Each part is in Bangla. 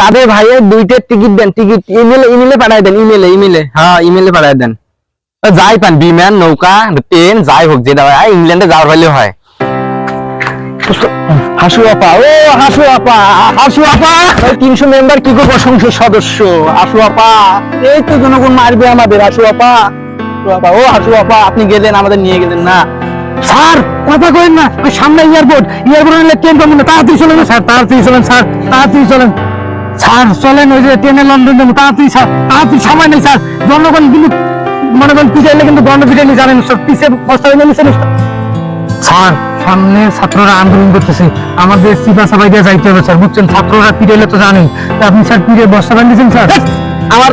কাদের ভাইয়ের দুইটা টিকিট দেন? টিকিট ইমেলে ইমেলে পাঠায় দেন ইমেলে ইমেলে হ্যাঁ ইমেলে পাঠায় দেন। যাই পান বিমান নৌকা ট্রেন যাই হোক যেটা হয় ইংল্যান্ডে যাওয়ার হলে হয়। হাসু আপা ও হাসু আপা হাসু আপা। তিনশো মেম্বার কি করব সংসদ সদস্য? হাসু আপা। এই তো জনগণ মারবে আমাদের হাসু আপা। আপা ও হাসু আপা আপনি গেলেন আমাদের নিয়ে গেলেন না। স্যার কথা কইেন না ওই সামনে এয়ারপোর্ট এয়ারপোর্ট ট্রেন পাবো না তাড়াতাড়ি চলেন স্যার তাড়াতাড়ি চলেন স্যার তাড়াতাড়ি চলেন। স্যার, চলেন ওই যে ট্রেনে লন্ডন যাব। তাড়াতাড়ি স্যার, তাড়াতাড়ি সময় নেই, স্যার। জনগণ কিন্তু মনে করেন পিছাইলে কিন্তু দণ্ড পিটাইলে জানেন সব পিছিয়ে বস্তা হয়ে নিচ্ছেন স্যার? সামনে ছাত্ররা আন্দোলন করতেছে। আমাদের চিপা সাবাই দিয়ে যাইতে হবে, স্যার। বুঝছেন, ছাত্ররা পিটাইলে তো জানেন। আপনি, স্যার, পিড়ে বস্তা বান্ধিছেন স্যার? আমার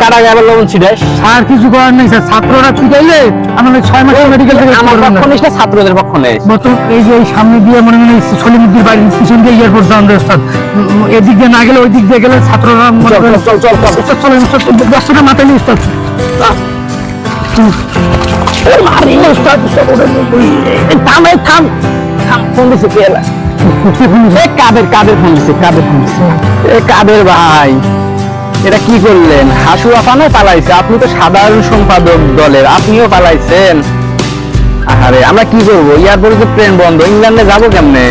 কারা আবার লবণ ছিটাস। স্যার কিছু করার নেই স্যার। ছাত্ররা পিটাইলে আমাদের ছয় মাস মেডিকেল থেকে আমার পক্ষ নিস ছাত্রদের পক্ষ নেই। বর্তমান এই যে এই সামনে দিয়ে মনে সলিমুদ্দির বাড়ির পিছন দিয়ে এয়ারপোর্ট যাওয়ার রাস্তা এদিক দিয়ে না গেলে ওই দিক দিয়ে গেলে ছাত্ররা চল, চল, চল, চল। উস্তাদ, চলেন উস্তাদ, দশটা মাথায় নিয়ে উস্তাদ। উস্তাদ, উস্তাদ, ওরে, এই থাম থাম। থাম ফোন দিছে কে কাদের কাদের ফোন দিছে কাদের ফোন দিছে? কাদের ভাই। এটা কি করলেন? হাসু আপানো পালাইছে। আপনি তো সাধারণ সম্পাদক দলের, আপনিও পালাইছেন। আরে আমরা কি করব? এয়ারপোর্টে তো ট্রেন বন্ধ। ইংল্যান্ডে যাব কেমনে?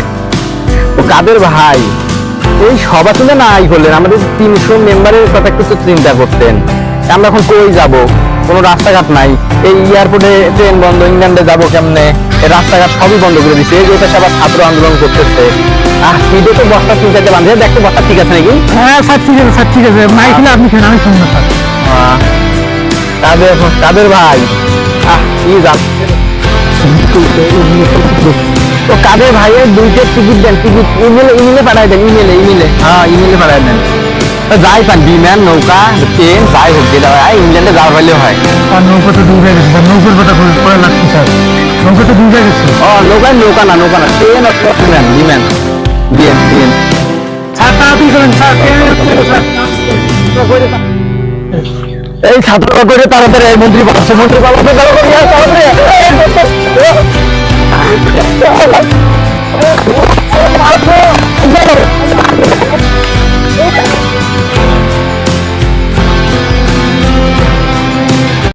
ও কাদের ভাই? এই সভা তুলে না আই করলেন আমাদের তিনশো মেম্বারের কথা একটু চিন্তা করতেন। আমরা এখন কই যাব? কোনো রাস্তাঘাট নাই। এই এয়ারপোর্টে ট্রেন বন্ধ, ইংল্যান্ডে যাব কেমনে? রাস্তাঘাট সবই বন্ধ করে দিচ্ছে এই যে ওটা আবার ছাত্র আন্দোলন করতেছে। আহ স্পিডে তো বস্তা চিন্তাতে বাঁধে দেখতে বস্তা ঠিক আছে নাকি? হ্যাঁ স্যার ঠিক আছে স্যার ঠিক আছে। মাইক আপনি খেলেন আমি শুনব স্যার। আহ, কাদের কাদের ভাই। আহ কি যাচ্ছে তো কাদের ভাইয়ের দুইটা টিকিট দেন টিকিট ইমেলে ইমেলে পাঠায় দেন ইমেলে ইমেলে হ্যাঁ ইমেলে পাঠায় দেন। যাই পান বিমান নৌকা ট্রেন যাই হোক যেটা হয় ইংল্যান্ডে যাওয়ার হলে হয়। আর নৌকা তো ডুবে গেছে নৌকার কথা পড়ে লাগছে স্যার। নৌকা তো ডুবে গেছে? ও নৌকা নৌকা না নৌকা না। ট্রেন অথবা বিমান বিমান বিমান বিমান স্যার তাড়াতাড়ি করেন স্যার এই ছাত্ররা করে তাড়াতাড়ি এই মন্ত্রী পাঠাচ্ছে মন্ত্রী পাঠাচ্ছে তাড়াতাড়ি